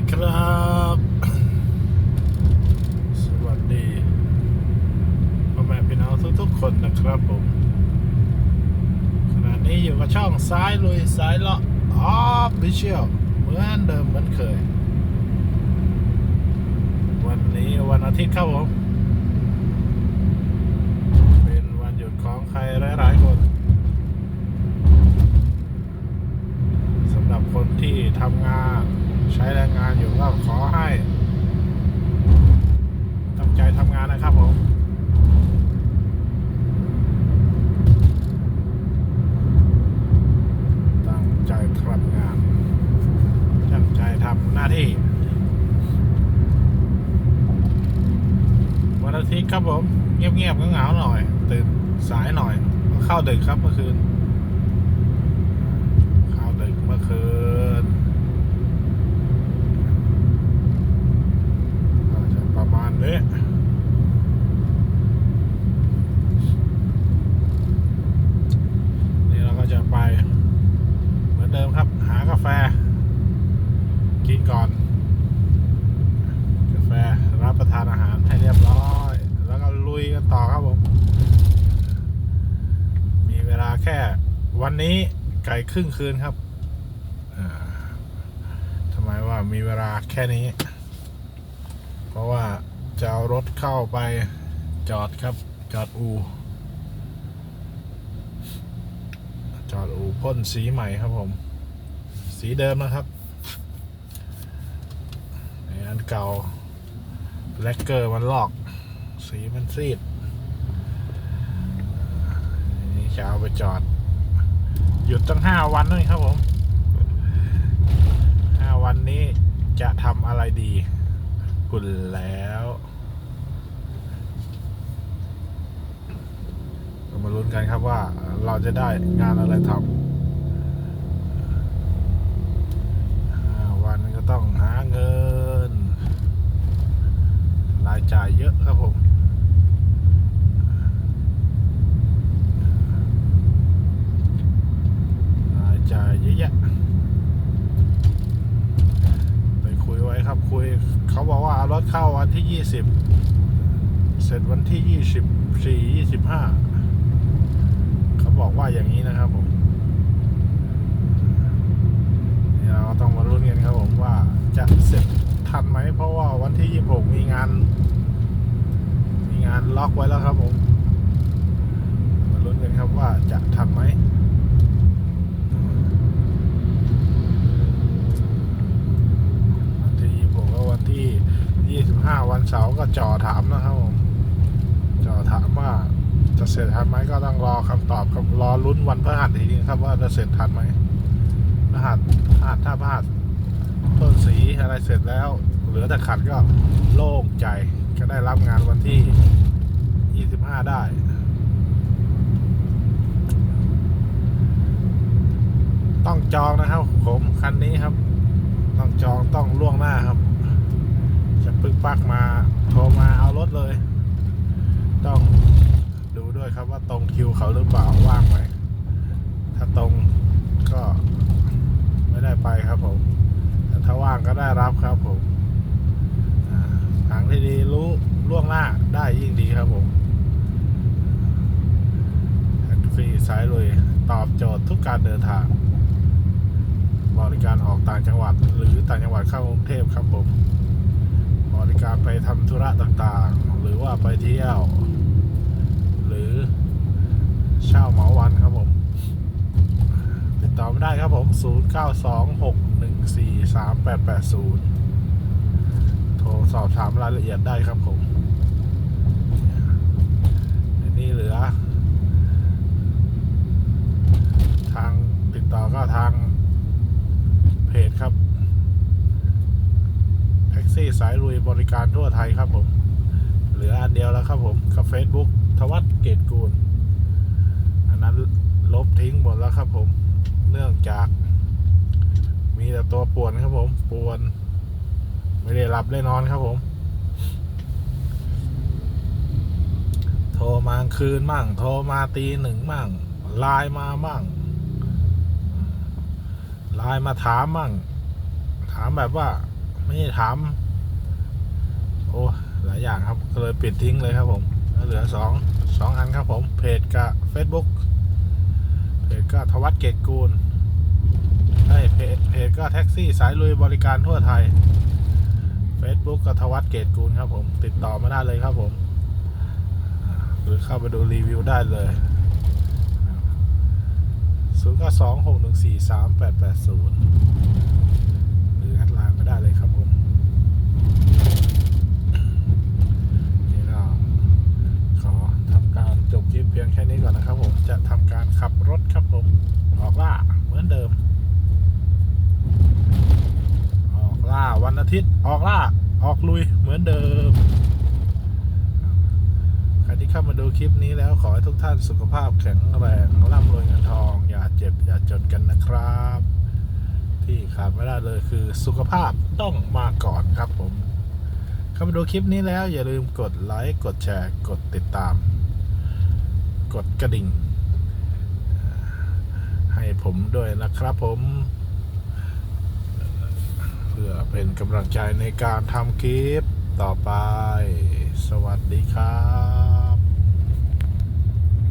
ดีครับ สวัสดีพ่อแม่พี่น้องทุกๆคนนะครับผมขณะนี้อยู่กับช่องซ้ายลุยซ้ายเลาะออฟฟิเชียลเหมือนเดิมเหมือนเคย วันนี้วันอาทิตย์ครับผม เป็นวันหยุดของใครหลายๆคน สำหรับคนที่ทำงานใช้แรงงานอยู่ก็ขอให้ ตั้งใจทำงานนะครับผม ตั้งใจทำงาน ตั้งใจทำหน้าที่วันอาทิตย์ครับผม เงียบๆก็เหงาๆหน่อย ตื่นสายหน่อย เข้าดึกครับเมื่อคืน เข้าดึกเมื่อคืนก็จะประมาณนี้ นี่เราก็จะไป เหมือนเดิมครับ หากาแฟ กินก่อน กาแฟรับประทานอาหารให้เรียบร้อย แล้วก็ลุยกัน ต่อครับผม มีเวลาแค่วันนี้ไก่ครึ่งคืนครับทำไมว่ามีเวลาแค่นี้ เพราะว่าจะเอารถเข้าไปจอดครับ จอดอู จอดอูพ่นสีใหม่ครับผม สีเดิมนะครับอ้อันเก่าแลกเกอร์มันลอก สีมันซีด นี่ จะเอาไปจอด หยุดตั้งห้าวันด้วยครับผมห้าวันนี้จะทำอะไรดีคุณแล้วเรามาลุ้นกันครับว่าเราจะได้งานอะไรทำห้าวันก็ต้องหาเงิน รายจ่ายเยอะครับผม รายจ่ายเยอะแยะไปคุยไว้ครับคุย เขาบอกว่าเอารถเข้าวันที่ยี่ สิบเสร็จวันที่ยี่สิบสี่ยี่สิบห้าเขาบอกว่าอย่างนี้นะครับผมเราต้องมาลุ้นกันครับผมว่าจะเสร็จทันไหม เพราะว่าวันที่ยี่หกมีงาน มีงานล็อกไว้แล้วครับผม มาลุ้นกันครับว่าจะทันไหม วันที่ผมก็วันที่ 25 วันเสาร์ก็จ่อถามนะครับผมจ่อถามว่าจะเสร็จทันไหมก็ต้องรอคำตอบครับรอลุ้นวันพฤหัสทีนี้ครับว่าจะเสร็จทันไหมพฤหัสพฤหัสถ้าพฤหัสต้นสีอะไรเสร็จแล้ว เหลือแต่ขัดก็โล่งใจก็ได้รับงานวันที่ 25 ได้ต้องจองนะครับผมคันนี้ครับ ต้องจองต้องล่วงหน้าครับ ปึกปักมาโทรมาเอารถเลย ต้องดูด้วยครับว่าตรงคิวเขาหรือเปล่าว่างไหมถ้าตรงก็ไม่ได้ไปครับผมแต่ถ้าว่างก็ได้รับครับผมทางที่ดีรู้ล่วงหน้าได้ยิ่งดีครับผมแท็กซี่สายลุยตอบโจทย์ทุกการเดินทาง บริการออกต่างจังหวัดหรือต่างจังหวัดเข้ากรุงเทพครับผม บริการไปทำธุระต่างๆ หรือว่าไปเที่ยว หรือเช่าเหมาวันครับผม ติดต่อไม่ได้ครับผม 0926143880 โทรสอบถามรายละเอียดได้ครับผมนนี้เหลือ ทางติดต่อก็ทาง เพจครับ แท็กซี่ สายลุยบริการทั่วไทยครับผม เหลืออันเดียวแล้วครับผมกับ Facebook ทวัตเกตกูล อันนั้นลบทิ้งหมดแล้วครับผม เนื่องจาก มีแต่ตัวป่วนครับผมป่วน ไม่ได้หลับได้นอนครับผม โทรมาคืนมั่ง โทรมาตีหนึ่งมั่งไลน์มามั่งไลน์มาถามมั่ง ถามแบบว่า ไม่ได้ถาม โอ้หลายอย่างครับก็เลยปิดทิ้งเลยครับผมเหลือสองสองอันครับผม เพจกับ Facebook เพจก็ทวัดเกตกูลไอ้ยเพจเพจก็แท็กซี่สายลุยบริการทั่วไทย Facebook ก็ทวัดเกตกูลครับผม ติดต่อมาได้เลยครับผม หรือเข้าไปดูรีวิวได้เลยศูนย์ก้าสองหกหนึ่งสี่สามแปดแปดศูนย์หรือแอดไลน์มาได้เลยครับผม นี่ก็ขอทำการจบคลิป เพียงแค่นี้ก่อนนะครับผมจะทำการขับรถครับผมออกล่าเหมือนเดิม ออกล่าวันอาทิตย์ออกล่าออกลุยเหมือนเดิมใครที่เข้ามาดูคลิปนี้แล้วขอให้ทุกท่านสุขภาพแข็งแรงร่ำรวยเงินทอง อย่าเจ็บอย่าจนกันนะครับ ที่ขาดไม่ได้เลยคือสุขภาพต้องมาก่อนครับผมเข้ามาดูคลิปนี้แล้วอย่าลืมกดไลค์กดแชร์กดติดตาม กดกระดิ่ง ให้ผมด้วยนะครับผม เพื่อเป็นกำลังใจในการทำคลิปต่อไป สวัสดีครับ